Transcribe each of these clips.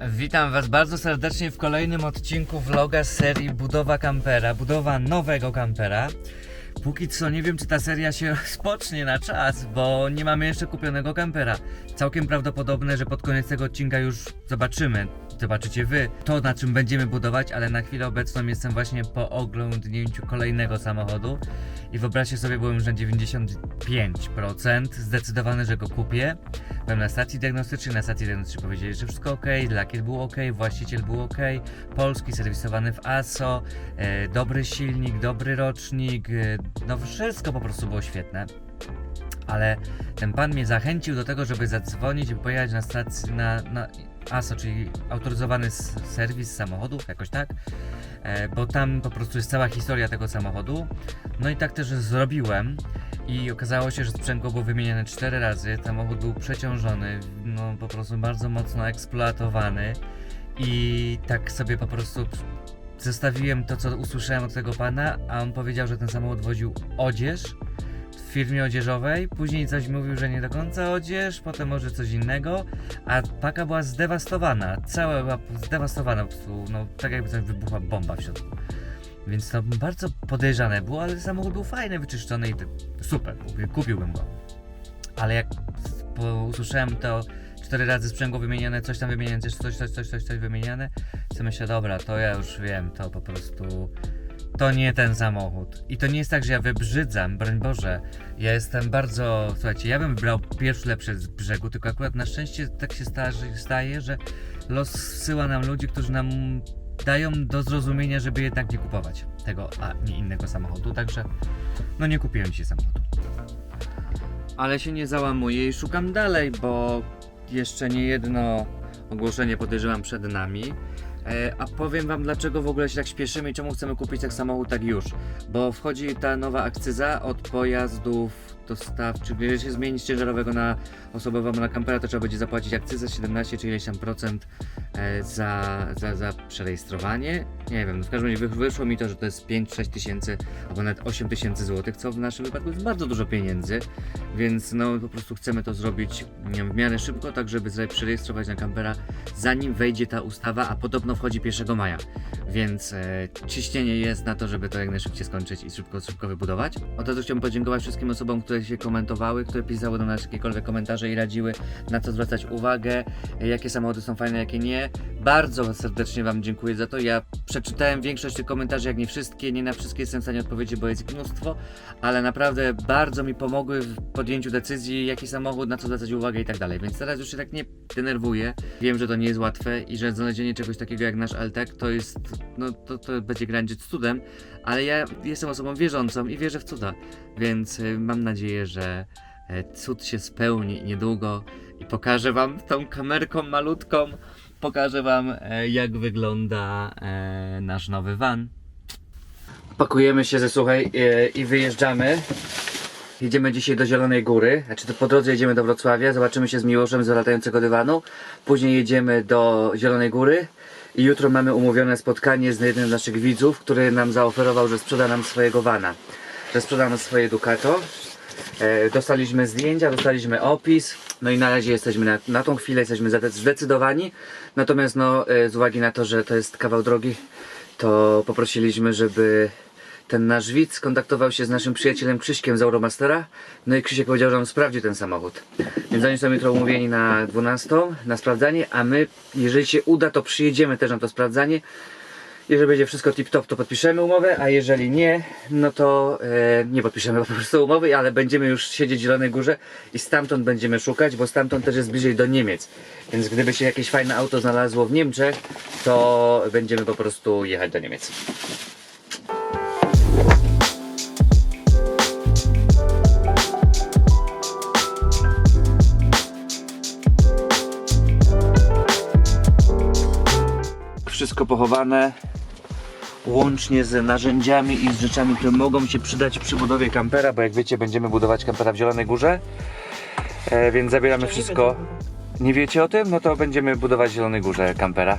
Witam Was bardzo serdecznie w kolejnym odcinku vloga z serii Budowa kampera, budowa nowego kampera. Póki co nie wiem, czy ta seria się rozpocznie na czas, bo nie mamy jeszcze kupionego kampera. Całkiem prawdopodobne, że pod koniec tego odcinka już zobaczymy, zobaczycie Wy, to na czym będziemy budować, ale na chwilę obecną jestem właśnie po oglądnięciu kolejnego samochodu i wyobraźcie sobie, byłem już na 95% zdecydowany, że go kupię. Byłem na stacji diagnostycznej, na stacji diagnostycznej powiedzieli, że wszystko ok, lakier był ok, właściciel był ok, polski, serwisowany w ASO, e, dobry silnik, dobry rocznik, e, no wszystko po prostu było świetne. Ale ten pan mnie zachęcił do tego, żeby zadzwonić i pojechać na stację, na, na ASO, czyli autoryzowany serwis samochodów, jakoś tak, e, bo tam po prostu jest cała historia tego samochodu. No i tak też zrobiłem. I okazało się, że sprzęgło było wymieniane 4 razy, samochód był przeciążony, no po prostu bardzo mocno eksploatowany. I tak sobie po prostu zestawiłem to, co usłyszałem od tego pana, a on powiedział, że ten samochód woził odzież w firmie odzieżowej, później coś mówił, że nie do końca odzież, potem może coś innego, a paka była zdewastowana, cała była zdewastowana po prostu, no tak jakby coś wybuchła bomba w środku. Więc to bardzo podejrzane było, ale samochód był fajny, wyczyszczony i super, kupi- kupiłbym go. Ale jak usłyszałem to cztery razy sprzęgło wymieniane, coś tam wymieniane, coś, coś, coś, coś, coś, coś wymieniane, to myślę, dobra, to ja już wiem, to po prostu to nie ten samochód. I to nie jest tak, że ja wybrzydzam, broń Boże. Ja jestem bardzo, słuchajcie, ja bym brał pierwszy lepszy z brzegu, tylko akurat na szczęście tak się sta- staje, że los wsyła nam ludzi, którzy nam dają do zrozumienia, żeby jednak nie kupować tego, a nie innego samochodu. Także, no nie kupiłem dzisiaj samochodu. Ale się nie załamuję i szukam dalej, bo jeszcze nie jedno ogłoszenie podejrzewam przed nami. E, a powiem wam dlaczego w ogóle się tak śpieszymy i czemu chcemy kupić tak samochód tak już. Bo wchodzi ta nowa akcyza od pojazdów dostawczych. Jeżeli się zmieni z ciężarowego na osobowego na kampera, to trzeba będzie zapłacić akcyzę 17 czy ileś tam procent e, za, za, za przerejestrowanie. Nie wiem, w każdym razie wy- wyszło mi to, że to jest 5-6 tysięcy albo nawet 8 tysięcy złotych, co w naszym wypadku jest bardzo dużo pieniędzy, więc no po prostu chcemy to zrobić w miarę szybko, tak żeby sobie przerejestrować na kampera zanim wejdzie ta ustawa, a podobno wchodzi 1 maja, więc e, ciśnienie jest na to, żeby to jak najszybciej skończyć i szybko, szybko wybudować. Od razu chciałbym podziękować wszystkim osobom, które się komentowały, które pisały do nas jakiekolwiek komentarze i radziły na co zwracać uwagę, e, jakie samochody są fajne, jakie nie. Bardzo serdecznie Wam dziękuję za to. Ja przeczytałem większość tych komentarzy, jak nie wszystkie. Nie na wszystkie jestem w stanie odpowiedzieć, bo jest ich mnóstwo, ale naprawdę bardzo mi pomogły w podjęciu decyzji, jaki samochód, na co zwracać uwagę i tak dalej. Więc teraz już się tak nie denerwuję. Wiem, że to nie jest łatwe i że znalezienie czegoś takiego jak nasz Altek to jest, no to, to będzie graniczyć z cudem, ale ja jestem osobą wierzącą i wierzę w cuda, więc y, mam nadzieję, że e, cud się spełni niedługo i pokażę Wam tą kamerką malutką, pokażę Wam e, jak wygląda e, nasz nowy van. Pakujemy się ze słuchaj e, i wyjeżdżamy. Jedziemy dzisiaj do Zielonej Góry, znaczy to po drodze jedziemy do Wrocławia, zobaczymy się z Miłoszem z latającego dywanu. Później jedziemy do Zielonej Góry i jutro mamy umówione spotkanie z jednym z naszych widzów, który nam zaoferował, że sprzeda nam swojego vana, że sprzeda nam swoje Ducato. E, dostaliśmy zdjęcia, dostaliśmy opis, no i na razie jesteśmy na, na tą chwilę jesteśmy zdecydowani. Natomiast no, e, z uwagi na to, że to jest kawał drogi, to poprosiliśmy, żeby ten nasz widz skontaktował się z naszym przyjacielem Krzyśkiem z Euromastera. No i Krzysiek powiedział, że on sprawdzi ten samochód. Więc oni są jutro umówieni na 12 na sprawdzanie, a my, jeżeli się uda, to przyjedziemy też na to sprawdzanie. Jeżeli będzie wszystko tip-top, to podpiszemy umowę, a jeżeli nie, no to e, nie podpiszemy po prostu umowy, ale będziemy już siedzieć w Zielonej Górze i stamtąd będziemy szukać, bo stamtąd też jest bliżej do Niemiec. Więc gdyby się jakieś fajne auto znalazło w Niemczech, to będziemy po prostu jechać do Niemiec. Wszystko pochowane, łącznie z narzędziami i z rzeczami, które mogą się przydać przy budowie kampera, bo jak wiecie, będziemy budować kampera w Zielonej Górze. E, więc zabieramy wszystko. Nie wiecie o tym? No to będziemy budować w Zielonej Górze kampera.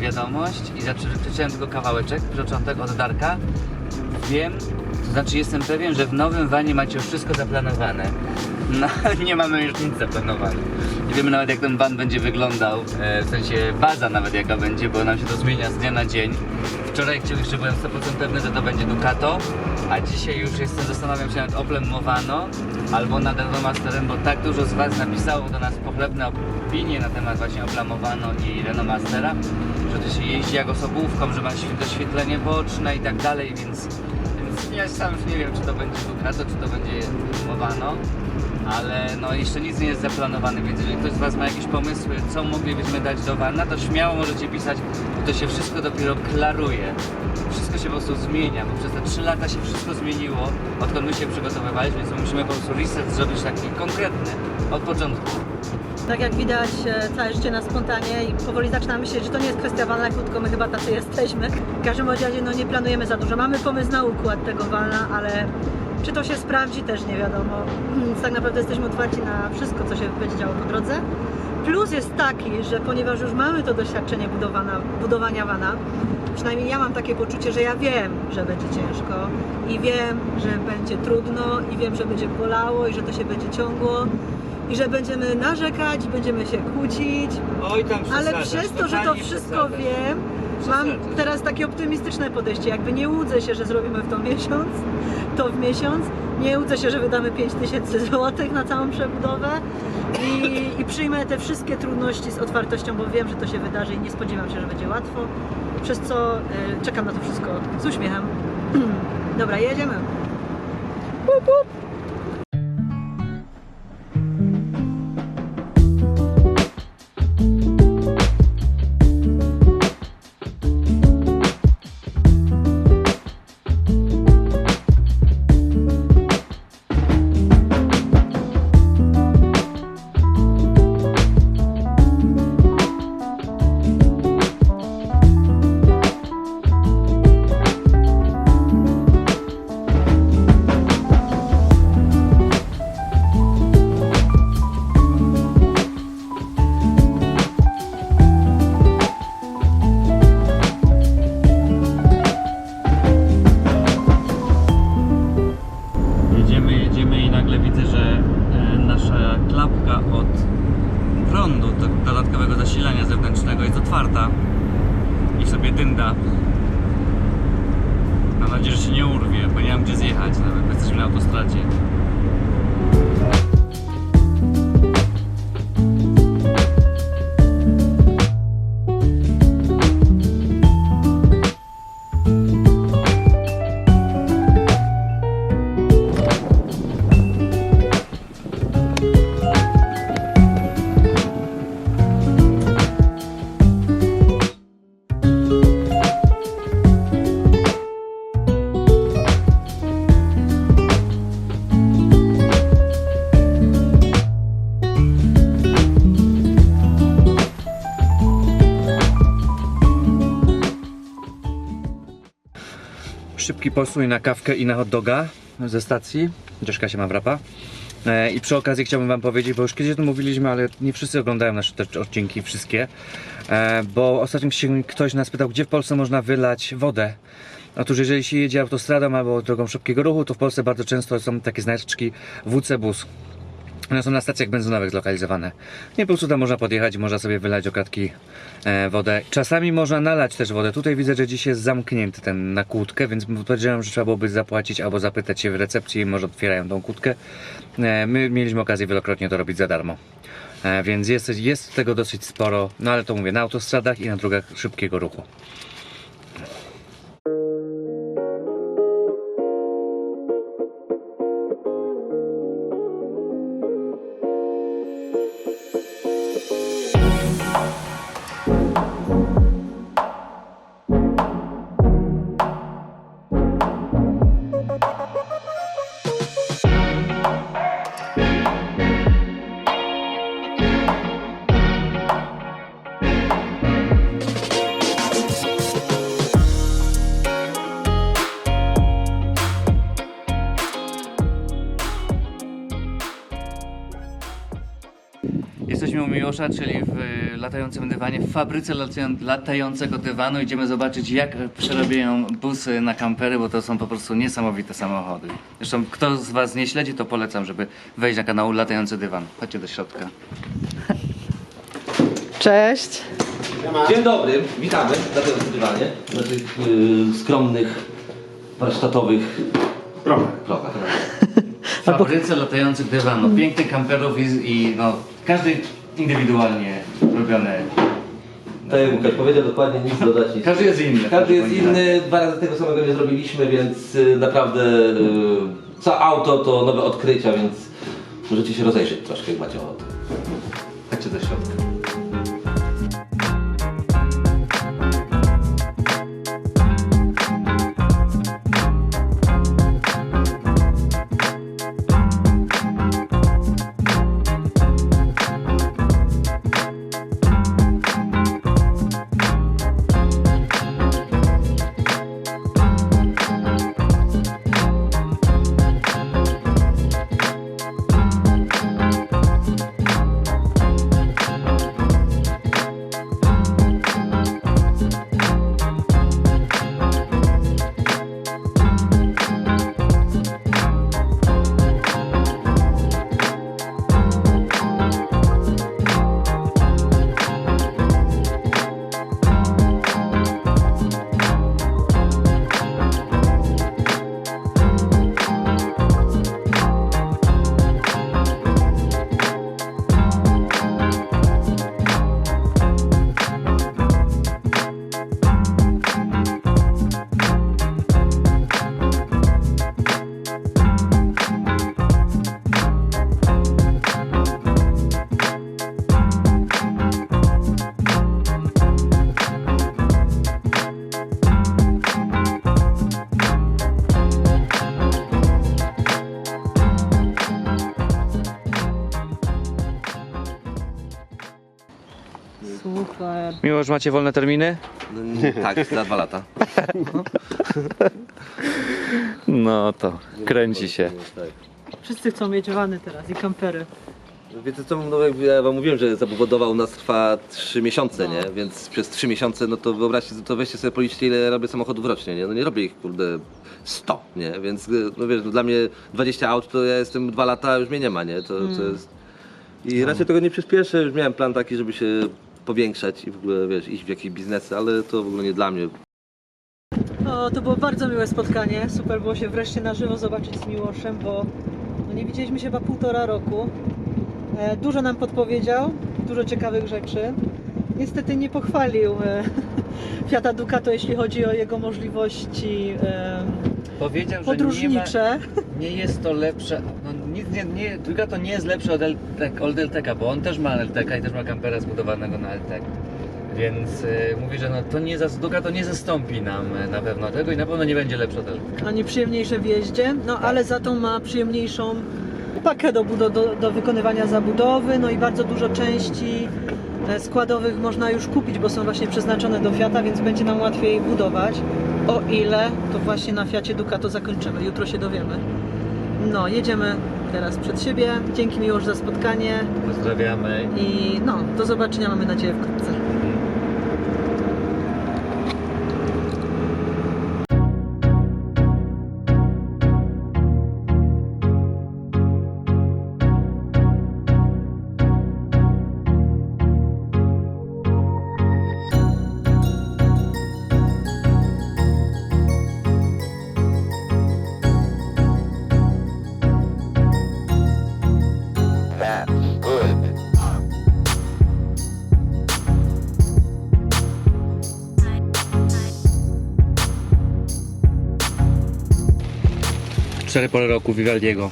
Wiadomość i przeczytałem tylko kawałeczek, początek od Darka. Wiem, to znaczy jestem pewien, że w nowym wanie macie już wszystko zaplanowane. No, nie mamy już nic zaplanowane. Nie wiemy nawet jak ten van będzie wyglądał, e, w sensie baza nawet jaka będzie, bo nam się to zmienia z dnia na dzień. Wczoraj jeszcze byłem 100% pewny, że to będzie Ducato, a dzisiaj już jestem, zastanawiam się nad Oplem Movano albo nad Renomasterem, bo tak dużo z Was napisało do nas pochlebne opinie na temat właśnie Opla Movano i Renomastera, że się jeździ jak osobówką, że ma świe- doświetlenie boczne i tak dalej, więc, więc ja sam już nie wiem, czy to będzie Ducato, czy to będzie Movano. Ale no jeszcze nic nie jest zaplanowane, więc jeżeli ktoś z Was ma jakieś pomysły, co moglibyśmy dać do Wana, to śmiało możecie pisać, bo to się wszystko dopiero klaruje. Wszystko się po prostu zmienia, bo przez te 3 lata się wszystko zmieniło, odkąd my się przygotowywaliśmy, więc musimy po prostu reset zrobić taki konkretny, od początku. Tak jak widać, e, całe życie na spontanie i powoli zaczynam myśleć, że to nie jest kwestia walna, krótko my chyba tacy jesteśmy. W każdym razie no, nie planujemy za dużo. Mamy pomysł na układ tego walna, ale czy to się sprawdzi też nie wiadomo. Więc tak naprawdę jesteśmy otwarci na wszystko, co się będzie działo po drodze. Plus jest taki, że ponieważ już mamy to doświadczenie budowana, budowania wana, przynajmniej ja mam takie poczucie, że ja wiem, że będzie ciężko i wiem, że będzie trudno i wiem, że będzie bolało i że to się będzie ciągło i że będziemy narzekać, będziemy się kłócić, Oj tam ale przez to, że to wszystko wiem, mam teraz takie optymistyczne podejście. Jakby nie łudzę się, że zrobimy w to miesiąc, to w miesiąc. Nie łudzę się, że wydamy 5000 zł na całą przebudowę i, i przyjmę te wszystkie trudności z otwartością, bo wiem, że to się wydarzy i nie spodziewam się, że będzie łatwo. Przez co y, czekam na to wszystko z uśmiechem. Dobra, jedziemy. Pup, pup. Nadzieję, że się nie urwie, bo nie mam gdzie zjechać nawet, jesteśmy na autostradzie. Szybki postój na kawkę i na hot doga ze stacji, chociaż Kasia ma wrapa. E, I przy okazji chciałbym Wam powiedzieć, bo już kiedyś o tym mówiliśmy, ale nie wszyscy oglądają nasze te odcinki, wszystkie. E, Bo ostatnio się ktoś nas pytał, gdzie w Polsce można wylać wodę. Otóż jeżeli się jedzie autostradą albo drogą szybkiego ruchu, to w Polsce bardzo często są takie znaczki WC Bus. One są na stacjach benzynowych zlokalizowane. Nie po prostu tam można podjechać można sobie wylać do kratki e, wodę. Czasami można nalać też wodę. Tutaj widzę, że dziś jest zamknięty ten na kłódkę, więc powiedziałem, że trzeba byłoby zapłacić albo zapytać się w recepcji, może otwierają tą kłódkę. E, my mieliśmy okazję wielokrotnie to robić za darmo. E, więc jest, jest tego dosyć sporo, no ale to mówię, na autostradach i na drogach szybkiego ruchu. Miłosza, czyli w latającym dywanie, w fabryce latają- latającego dywanu. Idziemy zobaczyć, jak przerabiają busy na kampery, bo to są po prostu niesamowite samochody. Zresztą, kto z Was nie śledzi, to polecam, żeby wejść na kanał Latający Dywan. Chodźcie do środka. Cześć. Dzień dobry, witamy na tym dywanie, na tych y, skromnych, warsztatowych progach. W fabryce latających dywanów, pięknych kamperów i, i no, każdy indywidualnie robione. Tak jak Łukasz powiedział, dokładnie nic dodać. Nic. Każdy jest inny. Każdy jest inny, dwa razy tego samego nie zrobiliśmy, więc y, naprawdę y, co auto to nowe odkrycia, więc możecie się rozejrzeć troszkę, jak macie ochotę. Chodźcie do środka. Miło, że macie wolne terminy? tak, za dwa lata. No to kręci się. Wszyscy chcą mieć wany teraz i kampery. Wiecie co, no, ja wam mówiłem, że zabudowa u nas trwa 3 miesiące, No. nie? Więc przez 3 miesiące, no to wyobraźcie, to weźcie sobie policzcie ile robię samochodów rocznie, nie? No nie robię ich, kurde, 100, nie? Więc, y, no wiesz, no, dla mnie 20 aut, to ja jestem 2 lata, już mnie nie ma, nie? To, to jest... I raczej tego nie przyspieszę, już miałem plan taki, żeby się powiększać i w ogóle, wiesz, iść w jakieś biznesy, ale to w ogóle nie dla mnie. O, to było bardzo miłe spotkanie. Super było się wreszcie na żywo zobaczyć z Miłoszem, bo no nie widzieliśmy się chyba półtora roku. E, dużo nam podpowiedział, dużo ciekawych rzeczy. Niestety nie pochwalił e, Fiata Ducato, jeśli chodzi o jego możliwości e, Powiedział, że nie, ma, podróżnicze. nie jest to lepsze. No, nic nie, nie, tylko to nie jest lepsze od, LTK, od LTK, bo on też ma LTK i też ma kampera zbudowanego na LTK. Więc y, mówi, że no, to nie za, Ducato nie zastąpi nam y, na pewno tego i na pewno nie będzie lepsze od LTK. ani przyjemniejsze w jeździe, no ale za to ma przyjemniejszą pakę do, do, do wykonywania zabudowy, no i bardzo dużo części e, składowych można już kupić, bo są właśnie przeznaczone do Fiata, więc będzie nam łatwiej budować. O ile to właśnie na Fiacie Ducato zakończymy, jutro się dowiemy. No, jedziemy teraz przed siebie. Dzięki Miłosz za spotkanie Pozdrawiamy. i no, do zobaczenia mamy nadzieję wkrótce. Cztery pory roku Vivaldiego.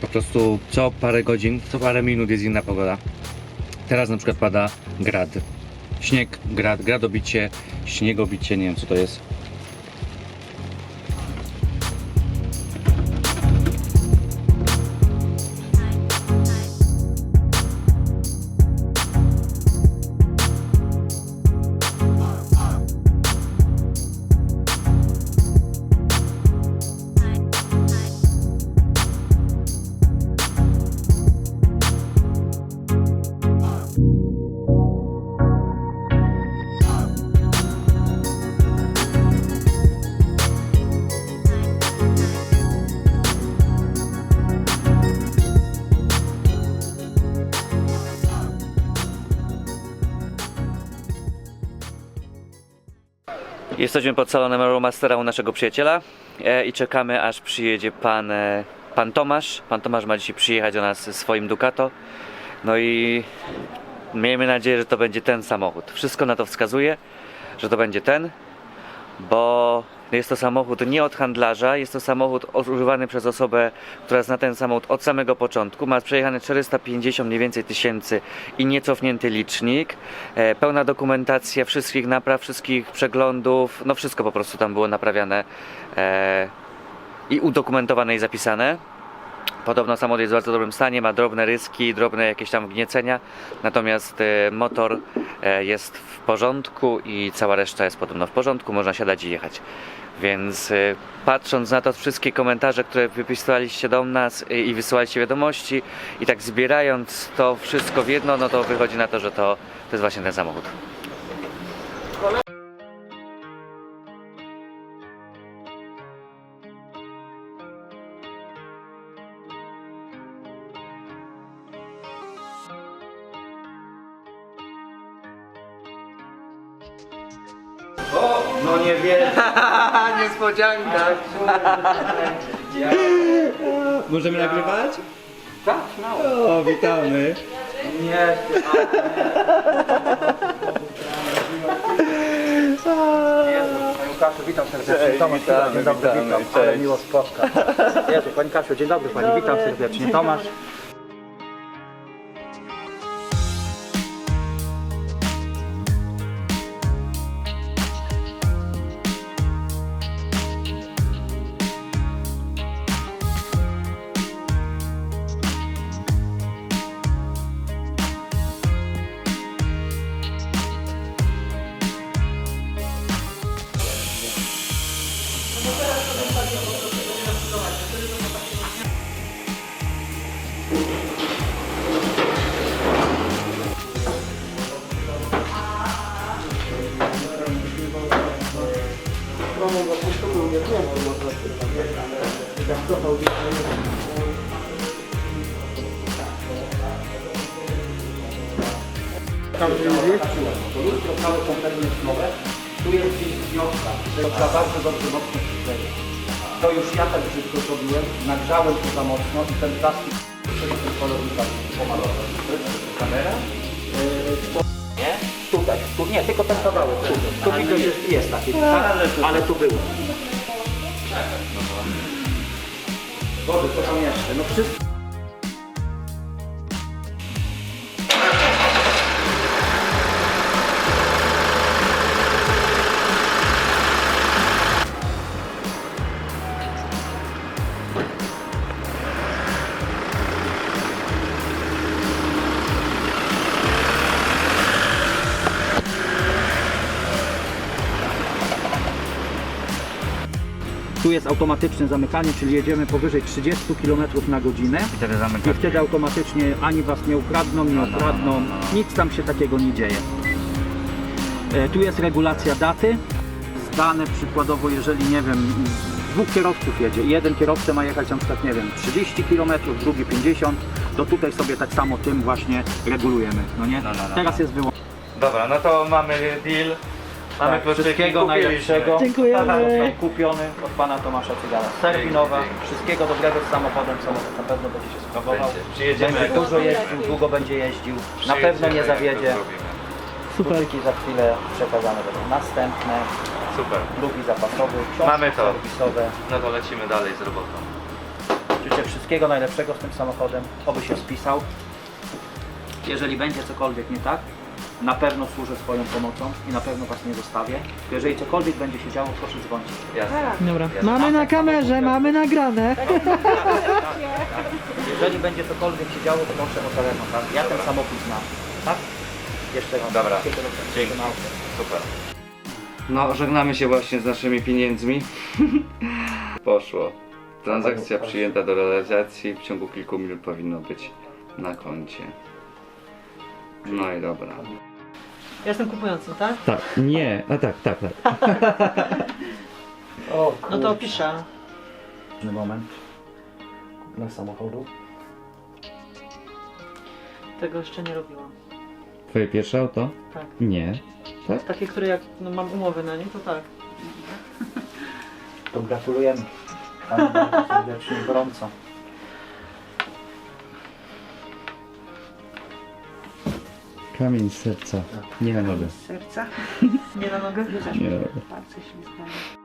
Po prostu co parę godzin, co parę minut jest inna pogoda. Teraz na przykład pada grad. Śnieg, grad, gradobicie, śniegobicie, nie wiem co to jest. Jesteśmy pod salonem Euromastera u naszego przyjaciela e, i czekamy aż przyjedzie pan, e, pan Tomasz. Pan Tomasz ma dzisiaj przyjechać do nas swoim Ducato. No i miejmy nadzieję, że to będzie ten samochód. Wszystko na to wskazuje, że to będzie ten, bo jest to samochód nie od handlarza, jest to samochód używany przez osobę, która zna ten samochód od samego początku. Ma przejechane 450 mniej więcej tysięcy i niecofnięty licznik. E, pełna dokumentacja wszystkich napraw, wszystkich przeglądów, no wszystko po prostu tam było naprawiane e, i udokumentowane i zapisane. Podobno samochód jest w bardzo dobrym stanie, ma drobne ryski, drobne jakieś tam wgniecenia, natomiast e, motor e, jest w porządku i cała reszta jest podobno w porządku, można siadać i jechać. Więc e, patrząc na to wszystkie komentarze, które wypisywaliście do nas i wysyłaliście wiadomości i tak zbierając to wszystko w jedno, no to wychodzi na to, że to, to jest właśnie ten samochód. Niespodzianka! Możemy nagrywać? Tak, no. O, witamy. Nie. Panie Kasiu, witam serdecznie. Tomasz, witamy, dzień dobry, witamy, witam. Ale cześć. miło spotkać. Jezu, Pani Kasiu, dzień dobry Pani, witam serdecznie. Tomasz. Tym to lustro całe kompletnie jest nowe. Tu jest gdzieś wioska, to trzeba bardzo dobrze mocno przykleić. To już ja tak brzydko zrobiłem, nagrzałem to za mocno i ten plastik przez ten kolornika pomalował. To jest kamera? Nie? Tutaj, tu, nie, tylko ten kawałek. Tu, tu widać, że jest taki, tak? ale tu było. Boże, co tam jeszcze? No wszystko. Tu jest automatyczne zamykanie, czyli jedziemy powyżej 30 km na godzinę. Wtedy I zamykam. wtedy automatycznie ani was nie ukradną, nie okradną, nic tam się takiego nie dzieje. E, tu jest regulacja daty. Zdane przykładowo, jeżeli nie wiem, dwóch kierowców jedzie, jeden kierowca ma jechać na przykład, nie wiem, 30 km, drugi 50, to tutaj sobie tak samo tym właśnie regulujemy, no nie? No, no, no, Teraz no. jest wyłączone. Dobra, no to mamy deal. Mamy Tak, wszystkiego najlepszego. Dziękujemy. Został kupiony od pana Tomasza Cygara. Serwinowa, wszystkiego dobrego z samochodem, samochód na pewno będzie się sprawował. Będzie. Dużo jeździł, długo będzie jeździł. Na pewno nie zawiedzie. Kluczyki za chwilę przekazane będą następne. Super. Drugi zapasowy, Mamy to. serwisowe. No to lecimy dalej z robotą. Życzę wszystkiego najlepszego z tym samochodem, oby się spisał. Jeżeli będzie cokolwiek nie tak, na pewno służę swoją pomocą i na pewno Was nie zostawię. Jeżeli cokolwiek będzie się działo, proszę dzwonić. Jasne. Dobra, mamy na kamerze, mamy nagrane. Jeżeli będzie cokolwiek się działo, to proszę o telefon, tak? Ja ten samochód znam, tak? Jeszcze raz. Dobra. Dzięki. Super. No, żegnamy się właśnie z naszymi pieniędzmi. Poszło. Transakcja przyjęta do realizacji. W ciągu kilku minut powinno być na koncie. No i dobra. Ja jestem kupującym, tak? Tak, nie, a tak, tak, tak. O, No to piszę. Ważny moment dla samochodu. Tego jeszcze nie robiłam. Twoje pierwsze auto? Tak. Nie. Tak? Takie, które jak no, mam umowę na nie, to tak. To gratulujemy. Pani bardzo serdecznie gorąco. Kamień z serca. Nie na nogę. Serca? Nie na nogę? Nie na nogę. Palce ślizgają.